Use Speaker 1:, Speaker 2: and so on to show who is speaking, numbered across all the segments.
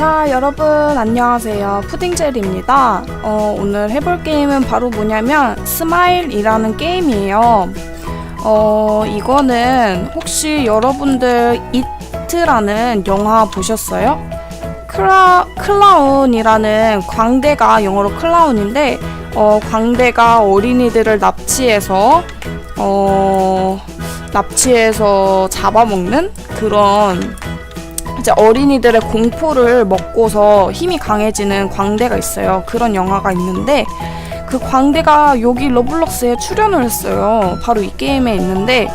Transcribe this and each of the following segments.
Speaker 1: 자, 여러분 안녕하세요. 푸딩젤입니다. 어, 오늘 해볼 게임은 바로 뭐냐면 스마일이라는 게임이에요. 어, 이거는 혹시 여러분들 이트라는 영화 보셨어요? 클라, 클라운이라는 광대가 영어로 클라운인데 어, 광대가 어린이들을 납치해서 어, 납치해서 잡아먹는 그런 이제 어린이들의 공포를 먹고서 힘이 강해지는 광대가 있어요. 그런 영화가 있는데 그 광대가 여기 러블록스에 출연을 했어요. 바로 이 게임에 있는데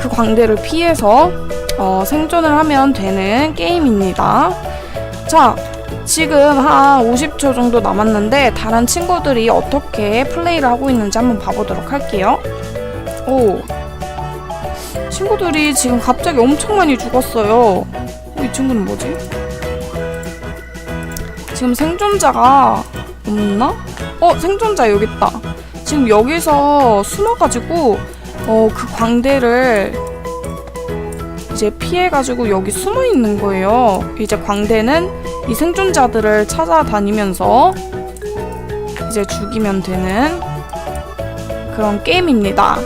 Speaker 1: 그 광대를 피해서 어, 생존을 하면 되는 게임입니다. 자, 지금 한 50초 정도 남았는데 다른 친구들이 어떻게 플레이를 하고 있는지 한번 봐보도록 할게요. 오, 친구들이 지금 갑자기 엄청 많이 죽었어요. 어, 이 친구는 뭐지? 지금 생존자가 없나? 어, 생존자 여기 있다. 지금 여기서 숨어가지고 어, 그 광대를 이제 피해가지고 여기 숨어 있는 거예요. 이제 광대는 이 생존자들을 찾아다니면서 이제 죽이면 되는 그런 게임입니다.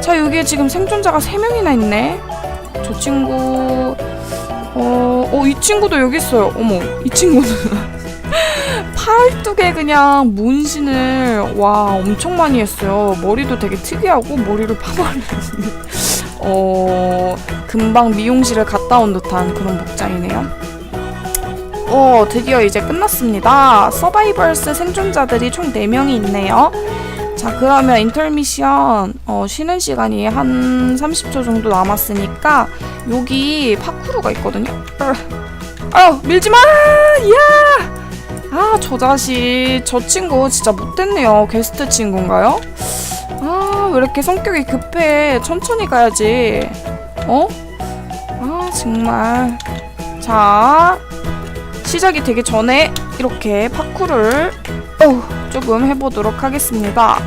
Speaker 1: 자, 여기에 지금 생존자가 3명이나 있네. 저 친구, 어, 어, 이 친구도 여기 있어요. 어머, 이 친구는. 팔뚝에 그냥 문신을, 와, 엄청 많이 했어요. 머리도 되게 특이하고, 머리를 파마를 했는데, 어, 금방 미용실을 갔다 온 듯한 그런 복장이네요. 어, 드디어 이제 끝났습니다. 서바이벌스 생존자들이 총 4명이 있네요. 자, 그러면 인터미션 어, 쉬는 시간이 한 30초 정도 남았으니까 여기 파쿠르가 있거든요. 아, 밀지 마! 야! 아, 저 자식, 저 친구 진짜 못됐네요. 게스트 친구인가요? 아, 왜 이렇게 성격이 급해? 천천히 가야지. 어? 아, 정말. 자, 시작이 되기 전에 이렇게 파쿠를 어, 조금 해보도록 하겠습니다.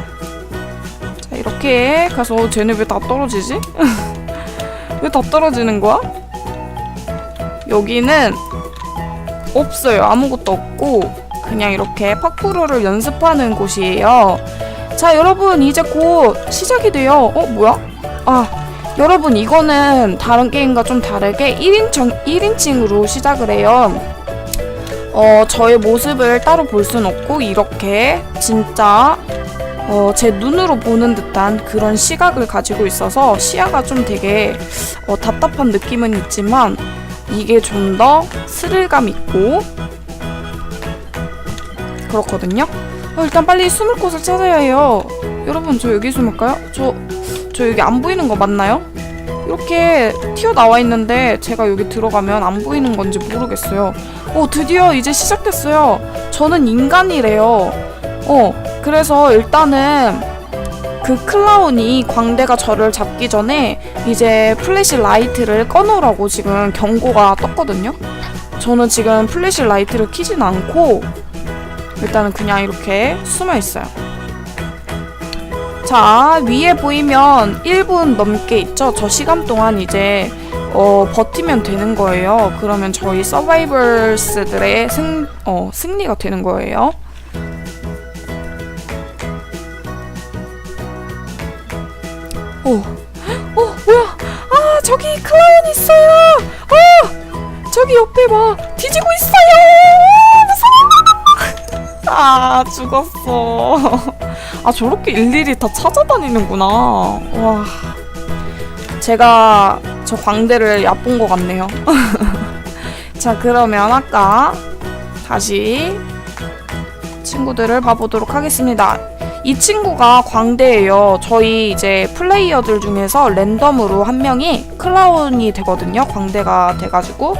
Speaker 1: 자, 이렇게 가서 쟤네 왜 다 떨어지지? 왜 다 떨어지는 거야? 여기는 없어요. 아무것도 없고 그냥 이렇게 파쿠르를 연습하는 곳이에요. 자, 여러분 이제 곧 시작이 돼요. 어, 뭐야? 아, 여러분 이거는 다른 게임과 좀 다르게 1인칭, 1인칭으로 시작을 해요. 어, 저의 모습을 따로 볼 순 없고 이렇게 진짜 어, 제 눈으로 보는 듯한 그런 시각을 가지고 있어서 시야가 좀 되게 어, 답답한 느낌은 있지만 이게 좀 더 스릴감 있고 그렇거든요. 어, 일단 빨리 숨을 곳을 찾아야 해요. 여러분 저 여기 숨을까요? 저, 저 여기 안 보이는 거 맞나요? 이렇게 튀어나와 있는데 제가 여기 들어가면 안 보이는 건지 모르겠어요. 어, 드디어 이제 시작됐어요. 저는 인간이래요. 어, 그래서 일단은 그 클라운이 광대가 저를 잡기 전에 이제 플래시 라이트를 꺼놓으라고 지금 경고가 떴거든요. 저는 지금 플래시 라이트를 켜진 않고 일단은 그냥 이렇게 숨어 있어요. 자, 위에 보이면 1분 넘게 있죠? 저 시간 동안 이제 어, 버티면 되는 거예요. 그러면 저희 서바이벌스들의 승, 어, 승리가 되는 거예요. 오, 어, 뭐야? 아, 저기 클라운 있어요! 어! 저기 옆에 막 뒤지고 있어요! 무서워! 아, 죽었어. 아, 저렇게 일일이 다 찾아다니는구나. 와. 제가 저 광대를 얕본 것 같네요. 자, 그러면 아까 다시 친구들을 봐보도록 하겠습니다. 이 친구가 광대예요. 저희 이제 플레이어들 중에서 랜덤으로 한 명이 클라운이 되거든요. 광대가 돼가지고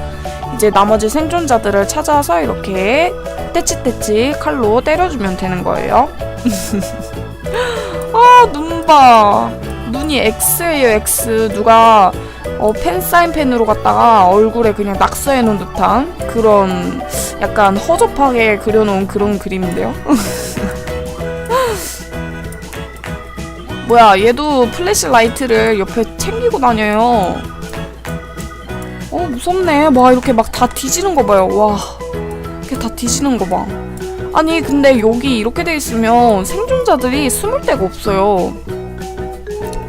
Speaker 1: 이제 나머지 생존자들을 찾아서 이렇게 떼치떼치 칼로 때려주면 되는 거예요. 아, 눈 봐. 눈이 X예요, X. 누가 어, 펜 사인펜으로 갖다가 얼굴에 그냥 낙서해 놓은 듯한 그런 약간 허접하게 그려놓은 그런 그림인데요. 뭐야, 얘도 플래시 라이트를 옆에 챙기고 다녀요. 어, 무섭네. 막 이렇게 막 다 뒤지는 거 봐요. 와. 이렇게 다 뒤지는 거 봐. 아니 근데 여기 이렇게 돼 있으면 생존자들이 숨을 데가 없어요.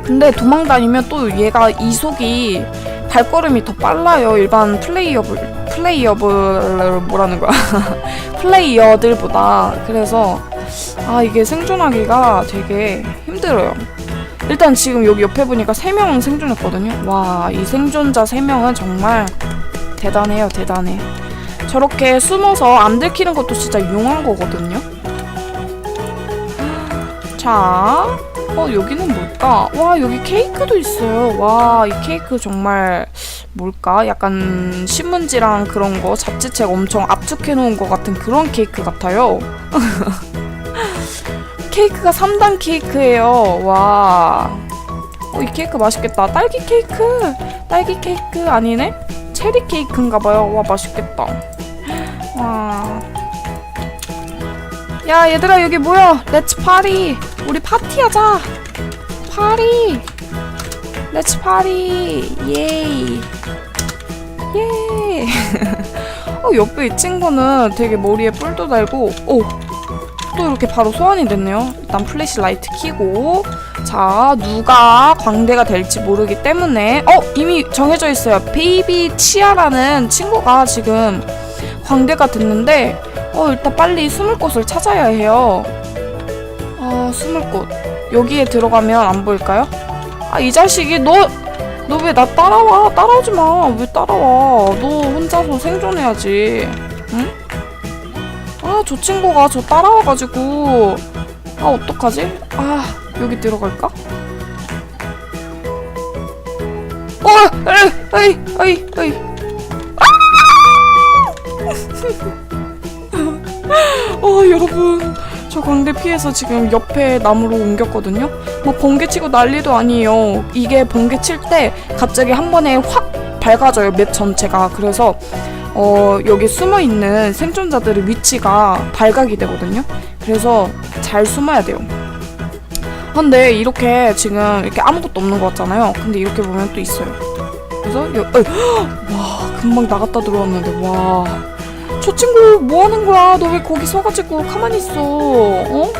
Speaker 1: 근데 도망 다니면 또 얘가 이속이 발걸음이 더 빨라요. 일반 플레이어블 플레이어블 뭐라는 거야? 플레이어들보다 그래서 아 이게 생존하기가 되게 힘들어요. 일단 지금 여기 옆에 보니까 3명 생존했거든요. 와, 이 생존자 3명은 정말 대단해요, 대단해. 저렇게 숨어서 안 들키는 것도 진짜 용한 거거든요. 자, 어, 여기는 뭘까? 와, 여기 케이크도 있어요. 와, 이 케이크 정말 뭘까? 약간 신문지랑 그런 거, 잡지책 엄청 압축해 놓은 것 같은 그런 케이크 같아요. 케이크가 3단 케이크예요. 와. 어, 이 케이크 맛있겠다. 딸기 케이크. 딸기 케이크 아니네? 체리 케이크인가 봐요. 와, 맛있겠다. 와. 야, 얘들아 여기 모여. 렛츠 파리. 우리 파티하자. 파리. 렛츠 파리. 예이. 예. 어, 옆에 이 친구는 되게 머리에 뿔도 달고 오, 또 이렇게 바로 소환이 됐네요. 일단 플래시 라이트 켜고 자 누가 광대가 될지 모르기 때문에 어 이미 정해져 있어요. 베이비 치아라는 친구가 지금 광대가 됐는데 어 일단 빨리 숨을 곳을 찾아야 해요. 아 숨을 곳 여기에 들어가면 안 보일까요? 아 이 자식이 너 너 왜 나 따라와 따라오지 마왜 따라와 너 혼자서 생존해야지 응? 아, 저 친구가 저 따라와가지고. 아, 어떡하지? 아, 여기 들어갈까? 어, 에이, 에이, 에이. 아! 어, 여러분. 저 광대 피해서 지금 옆에 나무로 옮겼거든요? 뭐 번개 치고 난리도 아니에요. 이게 번개 칠 때 갑자기 한 번에 확 밝아져요, 맵 전체가. 그래서 어, 여기 숨어 있는 생존자들의 위치가 발각이 되거든요. 그래서 잘 숨어야 돼요. 근데 이렇게 지금 이렇게 아무것도 없는 것 같잖아요. 근데 이렇게 보면 또 있어요. 그래서 여, 에이, 와 금방 나갔다 들어왔는데 와. 저 친구 뭐 하는 거야? 너 왜 거기 서가지고 가만히 있어? 어?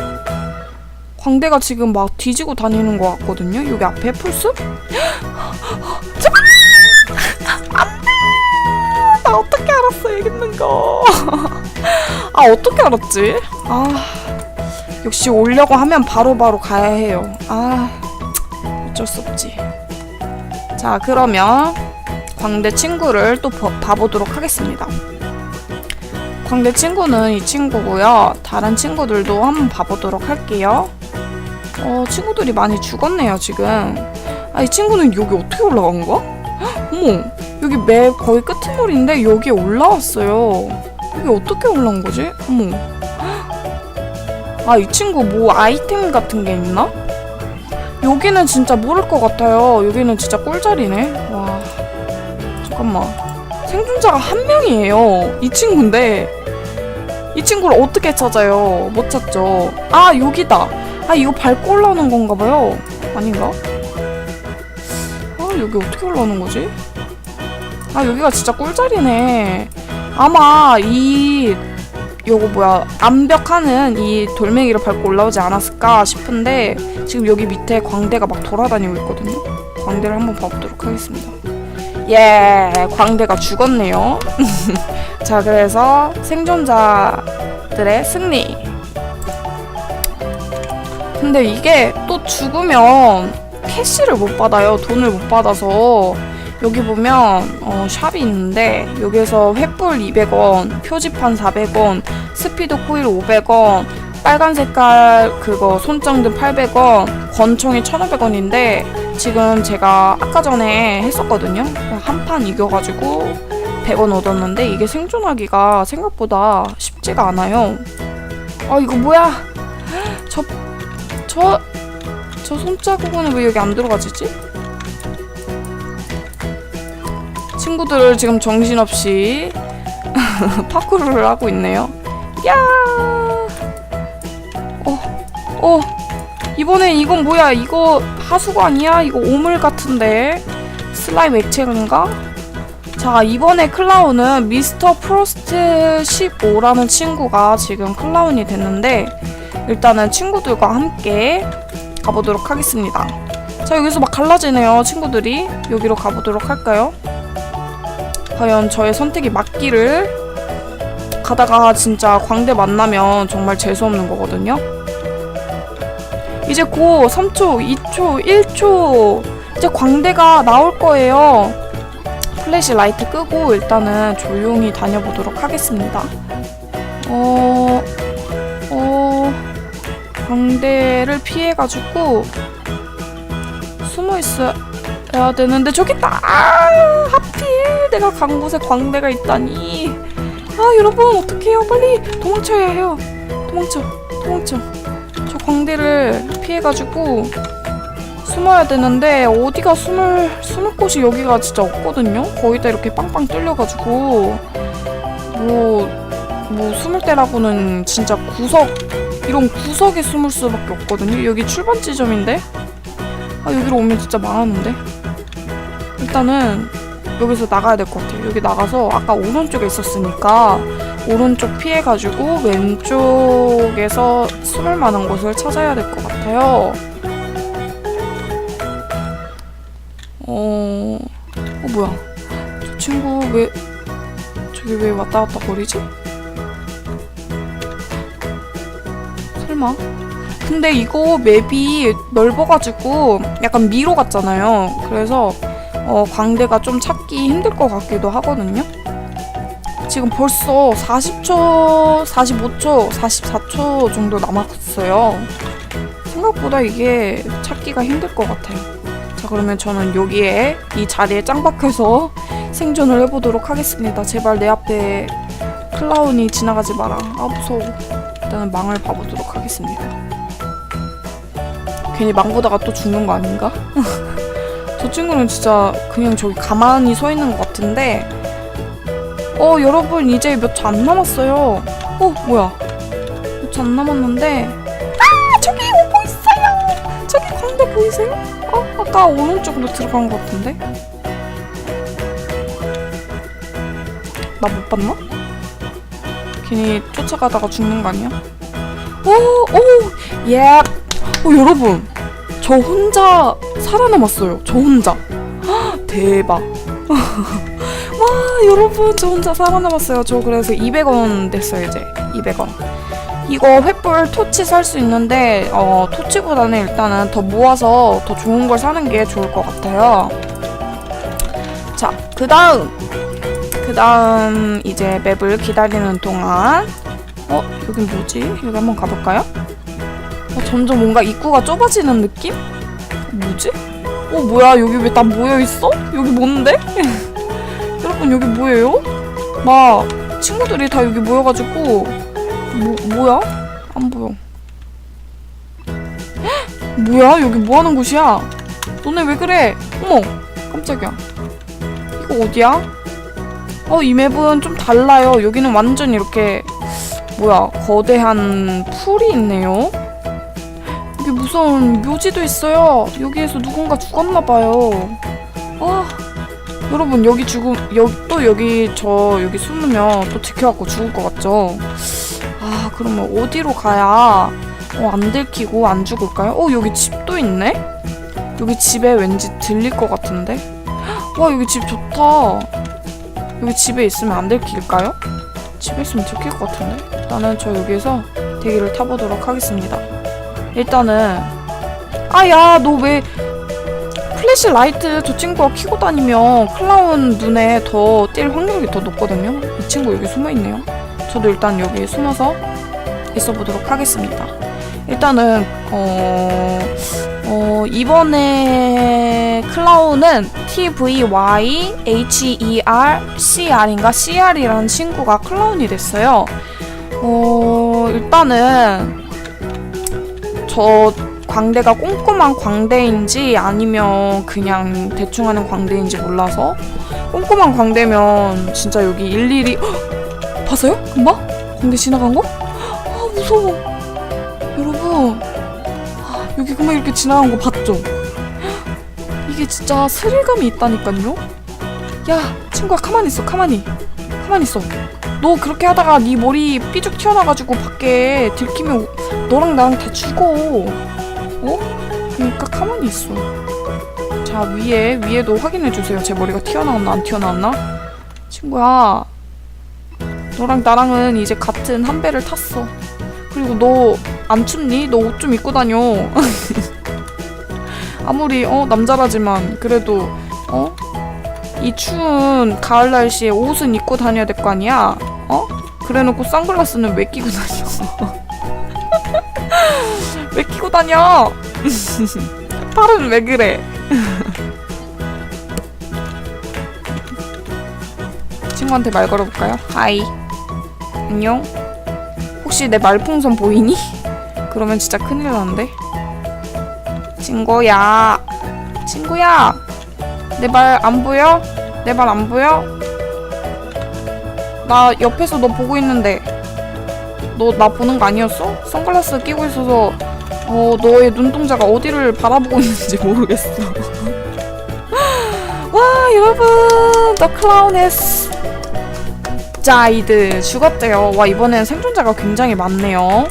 Speaker 1: 광대가 지금 막 뒤지고 다니는 것 같거든요. 여기 앞에 풀숲? 어떻게 알았어 여기 있는 거. 아 어떻게 알았지? 아 역시 오려고 하면 바로바로 가야 해요. 아 어쩔 수 없지. 자 그러면 광대 친구를 또 봐- 봐보도록 하겠습니다. 광대 친구는 이 친구고요. 다른 친구들도 한번 봐보도록 할게요. 어 친구들이 많이 죽었네요 지금. 아 이 친구는 여기 어떻게 올라간 거야? 헉, 어머 여기 맵 거의 끄트머리인데 여기에 올라왔어요. 여기 어떻게 올라온 거지? 어머. 아, 이 친구 뭐 아이템 같은 게 있나? 여기는 진짜 모를 것 같아요. 여기는 진짜 꿀자리네. 와. 잠깐만. 생존자가 한 명이에요. 이 친구인데. 이 친구를 어떻게 찾아요? 못 찾죠. 아, 여기다. 아, 이거 밟고 올라오는 건가 봐요. 아닌가? 아, 여기 어떻게 올라오는 거지? 아 여기가 진짜 꿀자리네. 아마 이 요거 뭐야 암벽하는 이 돌멩이를 밟고 올라오지 않았을까 싶은데 지금 여기 밑에 광대가 막 돌아다니고 있거든요. 광대를 한번 봐보도록 하겠습니다. 예, 광대가 죽었네요. 자, 그래서 생존자들의 승리. 근데 이게 또 죽으면 캐시를 못 받아요. 돈을 못 받아서 여기 보면 어, 샵이 있는데 여기에서 횃불 200원, 표지판 400원, 스피드 코일 500원, 빨간 색깔 그거 손정등 800원, 권총이 1,500원인데 지금 제가 아까 전에 했었거든요. 한 판 이겨가지고 100원 얻었는데 이게 생존하기가 생각보다 쉽지가 않아요. 아 이거 뭐야? 저 저, 저 손자국은 왜 여기 안 들어가지지? 친구들 지금 정신없이 파쿠르를 하고 있네요. 야! 어, 어, 이번엔 이건 뭐야? 이거 하수구 아니야? 이거 오물 같은데? 슬라임 액체인가? 자, 이번에 클라운은 미스터 프로스트 15라는 친구가 지금 클라운이 됐는데, 일단은 친구들과 함께 가보도록 하겠습니다. 자, 여기서 막 갈라지네요, 친구들이. 여기로 가보도록 할까요? 과연 저의 선택이 맞기를 가다가 진짜 광대 만나면 정말 재수없는 거거든요. 이제 곧 3초, 2초, 1초 이제 광대가 나올 거예요. 플래시 라이트 끄고 일단은 조용히 다녀보도록 하겠습니다. 어, 어, 광대를 피해가지고 숨어 있어 야 되는데 저기 있다. 아, 하필 내가 간 곳에 광대가 있다니. 아 여러분 어떡해요? 빨리 도망쳐야 해요. 도망쳐, 도망쳐. 저 광대를 피해가지고 숨어야 되는데 어디가 숨을 숨을 곳이 여기가 진짜 없거든요. 거의 다 이렇게 빵빵 뚫려가지고 뭐뭐 숨을 때라고는 진짜 구석 이런 구석에 숨을 수밖에 없거든요. 여기 출발 지점인데 아 여기로 오면 진짜 망하는데 일단은 여기서 나가야 될 것 같아요. 여기 나가서 아까 오른쪽에 있었으니까 오른쪽 피해가지고 왼쪽에서 숨을 만한 곳을 찾아야 될 것 같아요. 어, 어 뭐야? 저 친구 왜 저기 왜 왔다 갔다 거리지? 설마? 근데 이거 맵이 넓어가지고 약간 미로 같잖아요. 그래서 어, 광대가 좀 찾기 힘들 것 같기도 하거든요. 지금 벌써 40초, 45초, 44초 정도 남았어요. 생각보다 이게 찾기가 힘들 것 같아요. 자, 그러면 저는 여기에 이 자리에 짱 박혀서 생존을 해보도록 하겠습니다. 제발 내 앞에 클라운이 지나가지 마라. 아, 무서워. 일단은 망을 봐보도록 하겠습니다. 괜히 망 보다가 또 죽는 거 아닌가? 저 친구는 진짜 그냥 저기 가만히 서 있는 것 같은데 어 여러분 이제 몇 초 안 남았어요 어 뭐야 몇 초 안 남았는데 아 저기 오고 있어요 저기 광대 보이세요? 어 아까 오른쪽으로 들어간 것 같은데 나 못 봤나? 괜히 쫓아가다가 죽는 거 아니야? 오오 예. 어 여러분 저 혼자 살아남았어요. 저 혼자. 헉, 대박. 와, 여러분, 저 혼자 살아남았어요. 저 그래서 200원 됐어요, 이제. 200원. 이거 횃불 토치 살 수 있는데, 어, 토치보다는 일단은 더 모아서 더 좋은 걸 사는 게 좋을 것 같아요. 자, 그 다음. 그 다음, 이제 맵을 기다리는 동안. 어, 여긴 뭐지? 여기 한번 가볼까요? 어, 점점 뭔가 입구가 좁아지는 느낌? 뭐지? 어 뭐야 여기 왜 다 모여 있어? 여기 뭔데? 여러분 여기 뭐예요? 막 친구들이 다 여기 모여가지고 뭐 뭐야? 안 보여. 헉, 뭐야 여기 뭐 하는 곳이야? 너네 왜 그래? 어머 깜짝이야. 이거 어디야? 어이 맵은 좀 달라요. 여기는 완전 이렇게 뭐야 거대한 풀이 있네요. 여기 무서운 묘지도 있어요. 여기에서 누군가 죽었나봐요. 아, 여러분 여기 죽음 여기 또 여기 저 여기 숨으면 또 지켜갖고 죽을 것 같죠? 아, 그러면 어디로 가야 어, 안 들키고 안 죽을까요? 어, 여기 집도 있네. 여기 집에 왠지 들릴 것 같은데. 와, 여기 집 좋다. 여기 집에 있으면 안 들킬까요? 집에 있으면 들킬 것 같은데. 일단은 저 여기에서 대기를 타보도록 하겠습니다. 일단은. 아야 너 왜 플래시 라이트 저 친구가 켜고 다니면 클라운 눈에 더 띌 확률이 더 높거든요? 이 친구 여기 숨어 있네요. 저도 일단 여기 숨어서 있어 보도록 하겠습니다. 일단은 어, 어 이번에 클라운은 T V Y H E R C R인가? C R이라는 친구가 클라운이 됐어요. 어 일단은 저 광대가 꼼꼼한 광대인지 아니면 그냥 대충 하는 광대인지 몰라서 꼼꼼한 광대면 진짜 여기 일일이 헉! 봤어요? 금방? 광대 지나간 거? 아 무서워 여러분 아, 여기 금방 이렇게 지나간 거 봤죠? 이게 진짜 스릴감이 있다니까요 야 친구야 가만히 있어 가만히 가만히 있어 너 그렇게 하다가 네 머리 삐죽 튀어나가지고 밖에 들키면 우- 너랑 나랑 다 죽어 어? 그러니까 가만히 있어 자 위에 위에도 확인해 주세요 제 머리가 튀어나왔나 안 튀어나왔나 친구야 너랑 나랑은 이제 같은 한 배를 탔어 그리고 너 안 춥니? 너 옷 좀 입고 다녀 아무리 어 남자라지만 그래도 어? 이 추운 가을 날씨에 옷은 입고 다녀야 될 거 아니야? 어? 그래놓고 선글라스는 왜 끼고 다녀? 왜 끼고 다녀? 팔은 왜 그래? 친구한테 말 걸어볼까요? 하이 안녕 혹시 내 말풍선 보이니? 그러면 진짜 큰일 나는데 친구야 친구야 내 말 안 보여? 내 말 안 보여? 나 옆에서 너 보고 있는데 너 나 보는 거 아니었어? 선글라스 끼고 있어서 어 너의 눈동자가 어디를 바라보고 있는지 모르겠어 와 여러분 더 클라운에스 자이드 죽었대요 와 이번엔 생존자가 굉장히 많네요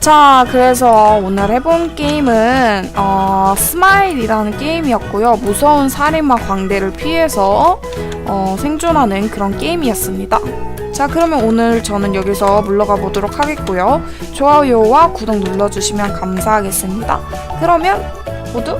Speaker 1: 자, 그래서 오늘 해본 게임은 어, 스마일이라는 게임이었고요. 무서운 살인마 광대를 피해서 어, 생존하는 그런 게임이었습니다. 자, 그러면 오늘 저는 여기서 물러가 보도록 하겠고요. 좋아요와 구독 눌러주시면 감사하겠습니다. 그러면 모두